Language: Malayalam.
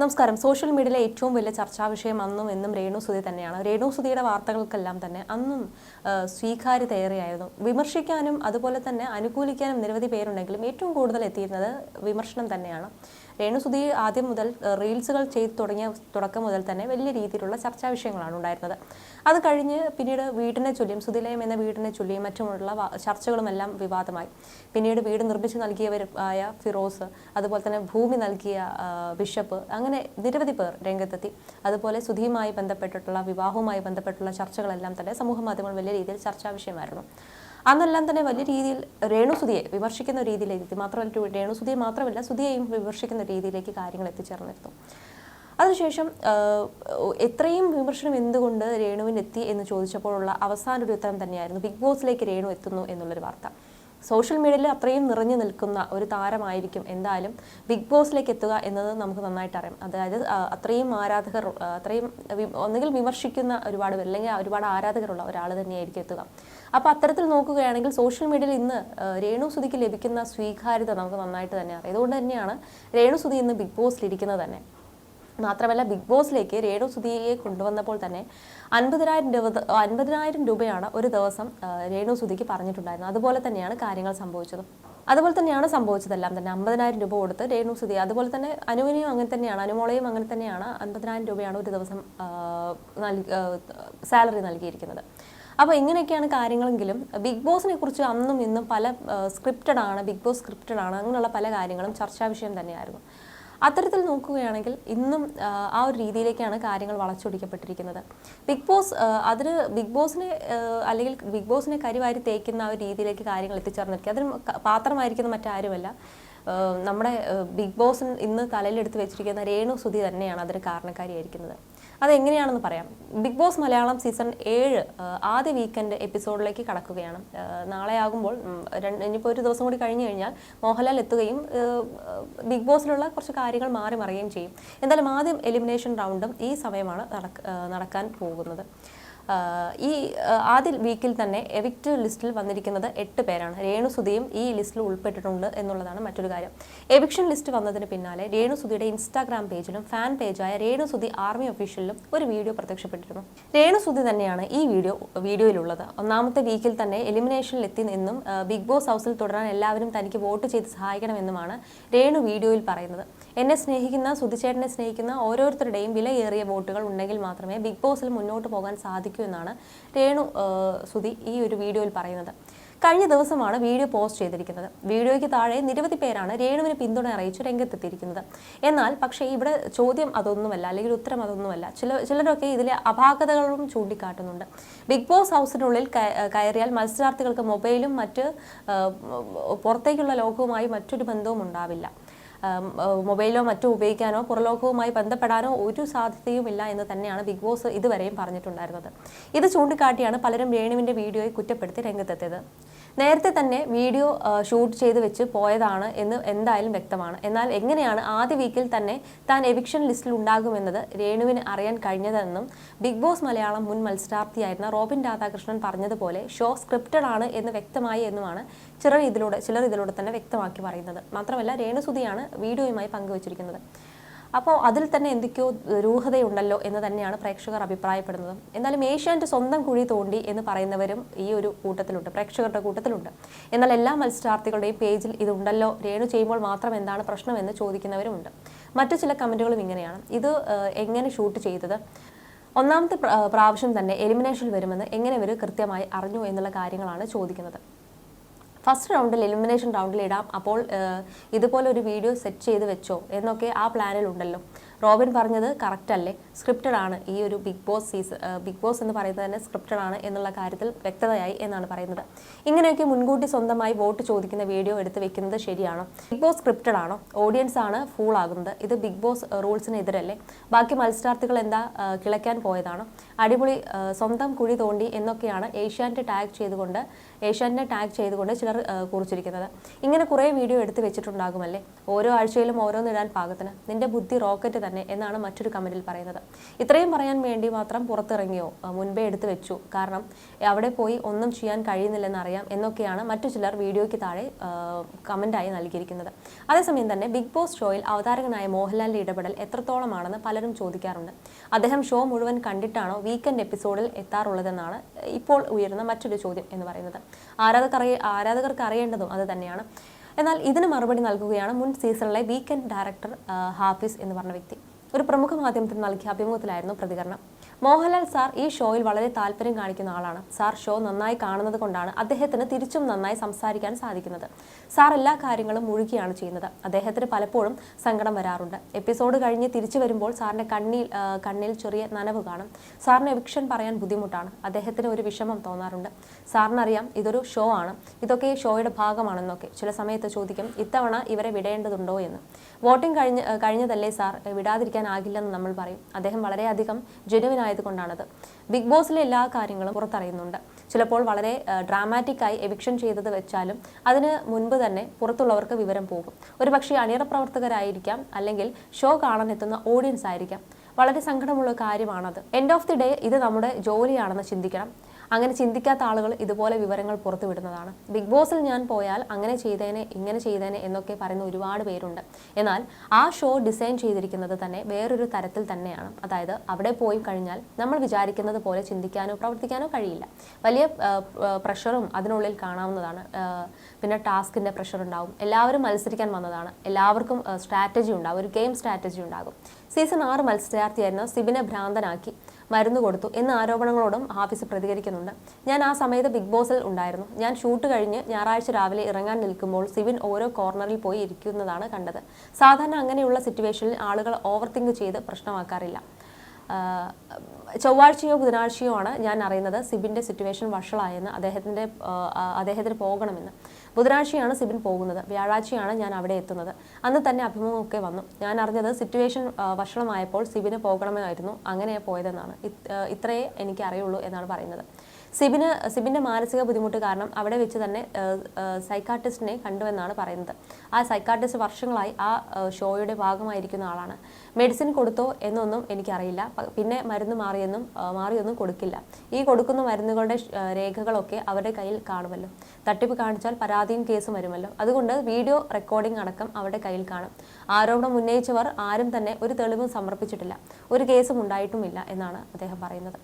നമസ്കാരം. സോഷ്യൽ മീഡിയയിലെ ഏറ്റവും വലിയ ചർച്ചാ വിഷയം അന്നും എന്നും രേണു സുധി തന്നെയാണ്. രേണു സുധിയുടെ വാർത്തകൾക്കെല്ലാം തന്നെ അന്നും സ്വീകാര്യതയേറെയായിരുന്നു. വിമർശിക്കാനും അതുപോലെ തന്നെ അനുകൂലിക്കാനും നിരവധി പേരുണ്ടെങ്കിലും ഏറ്റവും കൂടുതൽ എത്തിയിരുന്നത് വിമർശനം തന്നെയാണ്. രേണു സുധി ആദ്യം മുതൽ റീൽസുകൾ ചെയ്ത് തുടങ്ങിയ തുടക്കം മുതൽ തന്നെ വലിയ രീതിയിലുള്ള ചർച്ചാ വിഷയങ്ങളാണ് ഉണ്ടായിരുന്നത്. അത് കഴിഞ്ഞ് പിന്നീട് വീടിനെ ചൊല്ലിയും സുധിലയം എന്ന വീടിനെ ചൊല്ലിയും മറ്റുമുള്ള ചർച്ചകളുമെല്ലാം വിവാദമായി. പിന്നീട് വീട് നിർമ്മിച്ചു നൽകിയവർ ആയ ഫിറോസ് അതുപോലെ തന്നെ ഭൂമി നൽകിയ ബിഷപ്പ് അങ്ങനെ നിരവധി പേർ രംഗത്തെത്തി. അതുപോലെ സുധിയുമായി ബന്ധപ്പെട്ടിട്ടുള്ള വിവാഹവുമായി ബന്ധപ്പെട്ടുള്ള ചർച്ചകളെല്ലാം തന്നെ സമൂഹ മാധ്യമങ്ങൾ വലിയ രീതിയിൽ ചർച്ചാ വിഷയമായിരുന്നു. അന്നെല്ലാം തന്നെ വലിയ രീതിയിൽ രേണുസുതിയെ വിമർശിക്കുന്ന രീതിയിലേക്ക് എത്തി. മാത്രമല്ല രേണുസുതിയെ മാത്രമല്ല സുതിയെയും വിമർശിക്കുന്ന രീതിയിലേക്ക് കാര്യങ്ങൾ എത്തിച്ചേർന്നിരുന്നു അതിനുശേഷം എത്രയും വിമർശനം എന്തുകൊണ്ട് രേണുവിനെത്തി എന്ന് ചോദിച്ചപ്പോഴുള്ള അവസാന ഒരു ഉത്തരം തന്നെയായിരുന്നു ബിഗ് ബോസിലേക്ക് രേണു എത്തുന്നു എന്നുള്ളൊരു വാർത്ത. സോഷ്യൽ മീഡിയയിൽ അത്രയും നിറഞ്ഞു നിൽക്കുന്ന ഒരു താരമായിരിക്കും എന്തായാലും ബിഗ് ബോസിലേക്ക് എത്തുക എന്നത് നമുക്ക് നന്നായിട്ട് അറിയാം. അതായത് അത്രയും ആരാധകർ അത്രയും ഒന്നുകിൽ വിമർശിക്കുന്ന ഒരുപാട് പേർ അല്ലെങ്കിൽ ഒരുപാട് ആരാധകരുള്ള ഒരാൾ തന്നെയായിരിക്കും എത്തുക. അപ്പോൾ അത്തരത്തിൽ നോക്കുകയാണെങ്കിൽ സോഷ്യൽ മീഡിയയിൽ ഇന്ന് രേണു സുധിക്ക് ലഭിക്കുന്ന സ്വീകാര്യത നമുക്ക് നന്നായിട്ട് തന്നെ അറിയാം. അതുകൊണ്ട് തന്നെയാണ് രേണു സുധി ഇന്ന് ബിഗ് ബോസിൽ ഇരിക്കുന്നത് തന്നെ. മാത്രമല്ല ബിഗ് ബോസിലേക്ക് രേണു സുധിയെ കൊണ്ടുവന്നപ്പോൾ തന്നെ അൻപതിനായിരം രൂപ അൻപതിനായിരം രൂപയാണ് ഒരു ദിവസം രേണു സുധിക്ക് പറഞ്ഞിട്ടുണ്ടായിരുന്നത്. അതുപോലെ തന്നെയാണ് കാര്യങ്ങൾ സംഭവിച്ചത്. അതുപോലെ തന്നെയാണ് സംഭവിച്ചതെല്ലാം തന്നെ. അമ്പതിനായിരം രൂപ കൊടുത്ത് രേണു സുധി അതുപോലെ തന്നെ അനുവിനെയും അങ്ങനെ തന്നെയാണ് അനുമോളയും അങ്ങനെ തന്നെയാണ് അൻപതിനായിരം രൂപയാണ് ഒരു ദിവസം സാലറി നൽകിയിരിക്കുന്നത്. അപ്പോൾ ഇങ്ങനെയൊക്കെയാണ് കാര്യങ്ങളെങ്കിലും ബിഗ് ബോസിനെ കുറിച്ച് അന്നും ഇന്നും പല സ്ക്രിപ്റ്റഡ് ആണ് ബിഗ് ബോസ് സ്ക്രിപ്റ്റഡ് ആണ് അങ്ങനെയുള്ള പല കാര്യങ്ങളും ചർച്ചാ വിഷയം തന്നെയായിരുന്നു. അത്തരത്തിൽ നോക്കുകയാണെങ്കിൽ ഇന്നും ആ, ഒരു രീതിയിലേക്കാണ് കാര്യങ്ങൾ വളച്ചൊടിക്കപ്പെട്ടിരിക്കുന്നത്. ബിഗ് ബോസ് അതിന് ബിഗ് ബോസിനെ അല്ലെങ്കിൽ ബിഗ് ബോസിനെ കരിവാരി തേക്കുന്ന ആ ഒരു രീതിയിലേക്ക് കാര്യങ്ങൾ എത്തിച്ചേർന്നിരിക്കുക. അതിന് പാത്രമായിരിക്കുന്ന മറ്റാരുമല്ല. നമ്മുടെ ബിഗ് ബോസ് ഇന്ന് തലയിലെടുത്ത് വെച്ചിരിക്കുന്ന രേണു സുധി തന്നെയാണ് അതിന് കാരണക്കാരിയായിരിക്കുന്നത്. അതെങ്ങനെയാണെന്ന് പറയാം. ബിഗ് ബോസ് മലയാളം സീസൺ ഏഴ് ആദ്യ വീക്കെൻഡ് എപ്പിസോഡിലേക്ക് കടക്കുകയാണ്. നാളെ ആകുമ്പോൾ രണ്ട് ഇനിയിപ്പോൾ ഒരു ദിവസം കൂടി കഴിഞ്ഞു കഴിഞ്ഞാൽ മോഹൻലാൽ എത്തുകയും ബിഗ് ബോസിലുള്ള കുറച്ച് കാര്യങ്ങൾ മാറി മറിയുകയും ചെയ്യും. എന്തായാലും ആദ്യം എലിമിനേഷൻ റൗണ്ടും ഈ സമയമാണ് നടക്കാൻ പോകുന്നത്. ഈ ആദ്യ വീക്കിൽ തന്നെ എവിക്റ്റ് ലിസ്റ്റിൽ വന്നിരിക്കുന്നത് എട്ട് പേരാണ്. രേണു സുധിയും ഈ ലിസ്റ്റിൽ ഉൾപ്പെട്ടിട്ടുണ്ട് എന്നുള്ളതാണ് മറ്റൊരു കാര്യം. എവിക്ഷൻ ലിസ്റ്റ് വന്നതിന് പിന്നാലെ രേണു സുധിയുടെ ഇൻസ്റ്റാഗ്രാം പേജിലും ഫാൻ പേജായ രേണു സുധി ആർമി ഒഫീഷ്യലിലും ഒരു വീഡിയോ പ്രത്യക്ഷപ്പെട്ടിരുന്നു. രേണു സുധി തന്നെയാണ് ഈ വീഡിയോ വീഡിയോയിലുള്ളത്. ഒന്നാമത്തെ വീക്കിൽ തന്നെ എലിമിനേഷനിൽ എത്തി നിന്നും ബിഗ് ബോസ് ഹൗസിൽ തുടരാൻ എല്ലാവരും തനിക്ക് വോട്ട് ചെയ്ത് സഹായിക്കണമെന്നുമാണ് രേണു വീഡിയോയിൽ പറയുന്നത്. എന്നെ സ്നേഹിക്കുന്ന സുതിച്ചേട്ടനെ സ്നേഹിക്കുന്ന ഓരോരുത്തരുടെയും വിലയേറിയ വോട്ടുകൾ ഉണ്ടെങ്കിൽ മാത്രമേ ബിഗ് ബോസിൽ മുന്നോട്ട് പോകാൻ സാധിക്കൂ എന്നാണ് രേണു സുധി ഈ ഒരു വീഡിയോയിൽ പറയുന്നത്. കഴിഞ്ഞ ദിവസമാണ് വീഡിയോ പോസ്റ്റ് ചെയ്തിരിക്കുന്നത്. വീഡിയോയ്ക്ക് താഴെ നിരവധി പേരാണ് രേണുവിന് പിന്തുണ അറിയിച്ച് രംഗത്തെത്തിയിരിക്കുന്നത്. എന്നാൽ പക്ഷേ ഇവിടെ ചോദ്യം അതൊന്നുമല്ല അല്ലെങ്കിൽ ഉത്തരം അതൊന്നുമല്ല. ചില ചിലരൊക്കെ ഇതിലെ അപാകതകളും ചൂണ്ടിക്കാട്ടുന്നുണ്ട്. ബിഗ് ബോസ് ഹൗസിനുള്ളിൽ കയറിയാൽ മത്സരാർത്ഥികൾക്ക് മൊബൈലും മറ്റ് പുറത്തേക്കുള്ള ലോകവുമായി മറ്റൊരു ബന്ധവും ഉണ്ടാവില്ല. മൊബൈലോ മറ്റോ ഉപയോഗിക്കാനോ പുറലോകവുമായി ബന്ധപ്പെടാനോ ഒരു സാധ്യതയുമില്ല എന്ന് തന്നെയാണ് ബിഗ് ബോസ് ഇതുവരെയും പറഞ്ഞിട്ടുണ്ടായിരുന്നത്. ഇത് ചൂണ്ടിക്കാട്ടിയാണ് പലരും രേണുവിന്റെ വീഡിയോയെ കുറ്റപ്പെടുത്തി രംഗത്തെത്തിയത്. നേരത്തെ തന്നെ വീഡിയോ ഷൂട്ട് ചെയ്ത് വെച്ച് പോയതാണ് എന്ന് എന്തായാലും വ്യക്തമാണ്. എന്നാൽ എങ്ങനെയാണ് ആദ്യ വീക്കിൽ തന്നെ താൻ എവിക്ഷൻ ലിസ്റ്റിൽ ഉണ്ടാകുമെന്നത് രേണുവിന് അറിയാൻ കഴിഞ്ഞതെന്നും ബിഗ് ബോസ് മലയാളം മുൻ മത്സരാർത്ഥിയായിരുന്ന റോബിൻ രാധാകൃഷ്ണൻ പറഞ്ഞതുപോലെ ഷോ സ്ക്രിപ്റ്റഡ് ആണ് എന്ന് വ്യക്തമായി എന്നുമാണ് ചിലർ ഇതിലൂടെ ചിലർ ഇതിലൂടെ തന്നെ വ്യക്തമാക്കി പറയുന്നത്. മാത്രമല്ല രേണുസുതിയാണ് വീഡിയോയുമായി പങ്കുവച്ചിരിക്കുന്നത്. അപ്പോൾ അതിൽ തന്നെ എന്തൊക്കെയോ രൂഹതയുണ്ടല്ലോ എന്ന് തന്നെയാണ് പ്രേക്ഷകർ അഭിപ്രായപ്പെടുന്നത്. എന്നാലും ഏഷ്യാന്റെ സ്വന്തം കുഴി തോണ്ടി എന്ന് പറയുന്നവരും ഈ ഒരു കൂട്ടത്തിലുണ്ട് പ്രേക്ഷകരുടെ കൂട്ടത്തിലുണ്ട്. എന്നാൽ എല്ലാ മത്സരാർത്ഥികളുടെയും പേജിൽ ഇതുണ്ടല്ലോ. രേണു ചെയ്യുമ്പോൾ മാത്രം എന്താണ് പ്രശ്നമെന്ന് ചോദിക്കുന്നവരുമുണ്ട്. മറ്റു ചില കമന്റുകളും ഇങ്ങനെയാണ്. ഇത് എങ്ങനെ ഷൂട്ട് ചെയ്തത്? ഒന്നാമത്തെ പ്രാവശ്യം തന്നെ എലിമിനേഷൻ വരുമെന്ന് എങ്ങനെ ഇവർ കൃത്യമായി അറിഞ്ഞു എന്നുള്ള കാര്യങ്ങളാണ് ചോദിക്കുന്നത്. ഫസ്റ്റ് റൗണ്ടിൽ എലിമിനേഷൻ റൗണ്ടിൽ ഇടാം. അപ്പോൾ ഇതുപോലെ ഒരു വീഡിയോ സെറ്റ് ചെയ്ത് വെച്ചോ എന്നൊക്കെ ആ പ്ലാനിൽ ഉണ്ടല്ലോ. റോബിൻ പറഞ്ഞത് കറക്റ്റ് അല്ലേ? സ്ക്രിപ്റ്റഡ് ആണ് ഈ ഒരു big boss season big boss എന്ന് പറയുന്നത് തന്നെ സ്ക്രിപ്റ്റഡ് ആണ് എന്നുള്ള കാര്യത്തിൽ വ്യക്തതയായി എന്നാണ് പറയുന്നത്. ഇങ്ങനെയൊക്കെ മുൻകൂട്ടി സ്വന്തമായി വോട്ട് ചോദിക്കുന്ന വീഡിയോ എടുത്ത് വെക്കുന്നത് ശരിയാണോ? ബിഗ് ബോസ് സ്ക്രിപ്റ്റഡ് ആണോ? ഓഡിയൻസ് ആണ് ഫൂൾ ആകുന്നത്. ഇത് ബിഗ് ബോസ് റൂൾസിനെതിരല്ലേ? ബാക്കി മത്സരാർത്ഥികൾ എന്താ കിളയ്ക്കാൻ പോയതാണോ? അടിപൊളി സ്വന്തം കുഴി തോണ്ടി എന്നൊക്കെയാണ് ഏഷ്യാനെറ്റ് ടാഗ് ചെയ്തുകൊണ്ട് ഏഷ്യാനെ ടാഗ് ചെയ്തുകൊണ്ട് ചിലർ കുറിച്ചിരിക്കുന്നത്. ഇങ്ങനെ കുറേ വീഡിയോ എടുത്ത് വെച്ചിട്ടുണ്ടാകുമല്ലേ? ഓരോ ആഴ്ചയിലും ഓരോന്നിടാൻ പാകത്തിന്. നിന്റെ ബുദ്ധി റോക്കറ്റ് തന്നെ എന്നാണ് മറ്റൊരു കമന്റിൽ പറയുന്നത്. ഇത്രയും പറയാൻ വേണ്ടി മാത്രം പുറത്തിറങ്ങിയോ? മുൻപേ എടുത്തു വെച്ചു. കാരണം അവിടെ പോയി ഒന്നും ചെയ്യാൻ കഴിയുന്നില്ലെന്നറിയാം എന്നൊക്കെയാണ് മറ്റു ചിലർ വീഡിയോയ്ക്ക് താഴെ കമന്റായി നൽകിയിരിക്കുന്നത്. അതേസമയം തന്നെ ബിഗ് ബോസ് ഷോയിൽ അവതാരകനായ മോഹൻലാലിന്റെ ഇടപെടൽ എത്രത്തോളമാണെന്ന് പലരും ചോദിക്കാറുണ്ട്. അദ്ദേഹം ഷോ മുഴുവൻ കണ്ടിട്ടാണോ വീക്കെൻഡ് എപ്പിസോഡിൽ എത്താറുള്ളതെന്നാണ് ഇപ്പോൾ ഉയരുന്ന മറ്റൊരു ചോദ്യം എന്ന് പറയുന്നത്. ആരാധകർ ആരാധകർക്ക് അറിയേണ്ടതും അത് തന്നെയാണ്. എന്നാൽ ഇതിന് മറുപടി നൽകുകയാണ് മുൻ സീസണിലെ വീക്കെൻഡ് ഡയറക്ടർ ഹാഫിസ് എന്ന് പറഞ്ഞ വ്യക്തി. ഒരു പ്രമുഖ മാധ്യമത്തിന് നൽകിയ അഭിമുഖത്തിലായിരുന്നു പ്രതികരണം. മോഹൻലാൽ സാർ ഈ ഷോയിൽ വളരെ താല്പര്യം കാണിക്കുന്ന ആളാണ്. സാർ ഷോ നന്നായി കാണുന്നത് കൊണ്ടാണ് അദ്ദേഹത്തിന് തിരിച്ചും നന്നായി സംസാരിക്കാൻ സാധിക്കുന്നത്. സാർ എല്ലാ കാര്യങ്ങളും മുഴുകിയാണ് ചെയ്യുന്നത്. അദ്ദേഹത്തിന് പലപ്പോഴും സങ്കടം വരാറുണ്ട്. എപ്പിസോഡ് കഴിഞ്ഞ് തിരിച്ചു വരുമ്പോൾ സാറിന്റെ കണ്ണിൽ കണ്ണിൽ ചെറിയ നനവ് കാണും. സാറിന് എവിക്ഷൻ പറയാൻ ബുദ്ധിമുട്ടാണ്. അദ്ദേഹത്തിന് ഒരു വിഷമം തോന്നാറുണ്ട്. സാറിനറിയാം ഇതൊരു ഷോ ആണ്. ഇതൊക്കെ ഈ ഷോയുടെ ഭാഗമാണെന്നൊക്കെ. ചില സമയത്ത് ചോദിക്കും ഇത്തവണ ഇവരെ വിടേണ്ടതുണ്ടോ? എന്ന്. വോട്ടിംഗ് കഴിഞ്ഞ് കഴിഞ്ഞതല്ലേ സാർ വിടാതിരിക്കാനാകില്ലെന്ന് നമ്മൾ പറയും. അദ്ദേഹം വളരെയധികം ജെനുവിൻ ആയതുകൊണ്ടാണത്. ബിഗ് ബോസിലെ എല്ലാ കാര്യങ്ങളും പുറത്തറിയുന്നുണ്ട്. ചിലപ്പോൾ വളരെ ഡ്രാമാറ്റിക്കായി എവിക്ഷൻ ചെയ്തത് വെച്ചാലും അതിന് മുൻപ് തന്നെ പുറത്തുള്ളവർക്ക് വിവരം പോകും. ഒരു പക്ഷേ അണിയറ പ്രവർത്തകരായിരിക്കാം അല്ലെങ്കിൽ ഷോ കാണാൻ എത്തുന്ന ഓഡിയൻസ് ആയിരിക്കാം. വളരെ സങ്കടമുള്ള കാര്യമാണത്. എൻഡ് ഓഫ് ദി ഡേ ഇത് നമ്മുടെ ജോലിയാണെന്ന് ചിന്തിക്കണം. അങ്ങനെ ചിന്തിക്കാത്ത ആളുകൾ ഇതുപോലെ വിവരങ്ങൾ പുറത്തുവിടുന്നതാണ്. ബിഗ് ബോസിൽ ഞാൻ പോയാൽ അങ്ങനെ ചെയ്തേനെ ഇങ്ങനെ ചെയ്തേനെ എന്നൊക്കെ പറയുന്ന ഒരുപാട് പേരുണ്ട്. എന്നാൽ ആ ഷോ ഡിസൈൻ ചെയ്തിരിക്കുന്നത് തന്നെ വേറൊരു തരത്തിൽ തന്നെയാണ്. അതായത് അവിടെ പോയി കഴിഞ്ഞാൽ നമ്മൾ വിചാരിക്കുന്നത് പോലെ ചിന്തിക്കാനോ പ്രവർത്തിക്കാനോ കഴിയില്ല. വലിയ പ്രഷറും അതിനുള്ളിൽ കാണാവുന്നതാണ്. പിന്നെ ടാസ്കിന്റെ പ്രഷർ ഉണ്ടാവും. എല്ലാവരും മത്സരിക്കാൻ വന്നതാണ്. എല്ലാവർക്കും സ്ട്രാറ്റജി ഉണ്ടാവും. ഒരു ഗെയിം സ്ട്രാറ്റജി ഉണ്ടാകും. സീസൺ ആറ് മത്സരാർത്ഥിയായിരുന്ന സിബിനെ ഭ്രാന്തനാക്കി. മരുന്ന് കൊടുത്തു എന്ന ആരോപണങ്ങളോടും ഹാഫിസ് പ്രതികരിക്കുന്നുണ്ട്. ഞാൻ ആ സമയത്ത് ബിഗ് ബോസിൽ ഉണ്ടായിരുന്നു. ഞാൻ ഷൂട്ട് കഴിഞ്ഞ് ഞായറാഴ്ച രാവിലെ ഇറങ്ങാൻ നിൽക്കുമ്പോൾ സിവിൻ ഓരോ കോർണറിൽ പോയി ഇരിക്കുന്നതാണ് കണ്ടത്. സാധാരണ അങ്ങനെയുള്ള സിറ്റുവേഷനിൽ ആളുകൾ ഓവർ തിങ്ക് ചെയ്ത് പ്രശ്നമാക്കാറില്ല. ചൊവ്വാഴ്ചയോ ബുധനാഴ്ചയോ ആണ് ഞാൻ അറിയുന്നത് സിബിന്റെ സിറ്റുവേഷൻ വഷളായെന്ന് അദ്ദേഹത്തിന്റെ അദ്ദേഹത്തിന് പോകണമെന്ന്. ബുധനാഴ്ചയാണ് സിബിൻ പോകുന്നത്. വ്യാഴാഴ്ചയാണ് ഞാൻ അവിടെ എത്തുന്നത്. അന്ന് തന്നെ അഭിമുഖമൊക്കെ വന്നു. ഞാൻ അറിഞ്ഞത് സിറ്റുവേഷൻ വഷളമായപ്പോൾ സിബിന് പോകണമായിരുന്നു അങ്ങനെ പോയതെന്നാണ്. ഇത്- ഇത്രയേ എനിക്ക് അറിയുള്ളൂ എന്നാണ് പറയുന്നത്. സിബിന് സിബിന്റെ മാനസിക ബുദ്ധിമുട്ട് കാരണം അവിടെ വെച്ച് തന്നെ സൈക്കാട്രിസ്റ്റിനെ കണ്ടുവെന്നാണ് പറയുന്നത്. ആ സൈക്കാട്രിസ്റ്റ് വർഷങ്ങളായി ആ ഷോയുടെ ഭാഗമായിരിക്കുന്ന ആളാണ്. മെഡിസിൻ കൊടുത്തോ എന്നൊന്നും എനിക്കറിയില്ല. പിന്നെ മരുന്ന് മാറിയെന്നും മാറിയൊന്നും കൊടുക്കില്ല. ഈ കൊടുക്കുന്ന മരുന്നുകളുടെ രേഖകളൊക്കെ അവരുടെ കയ്യിൽ കാണുമല്ലോ. തട്ടിപ്പ് കാണിച്ചാൽ പരാതിയും കേസും വരുമല്ലോ. അതുകൊണ്ട് വീഡിയോ റെക്കോർഡിംഗ് അടക്കം അവരുടെ കയ്യിൽ കാണും. ആരോപണം ഉന്നയിച്ചവർ ആരും തന്നെ ഒരു തെളിവും സമർപ്പിച്ചിട്ടില്ല. ഒരു കേസും ഉണ്ടായിട്ടുമില്ല എന്നാണ് അദ്ദേഹം പറയുന്നത്.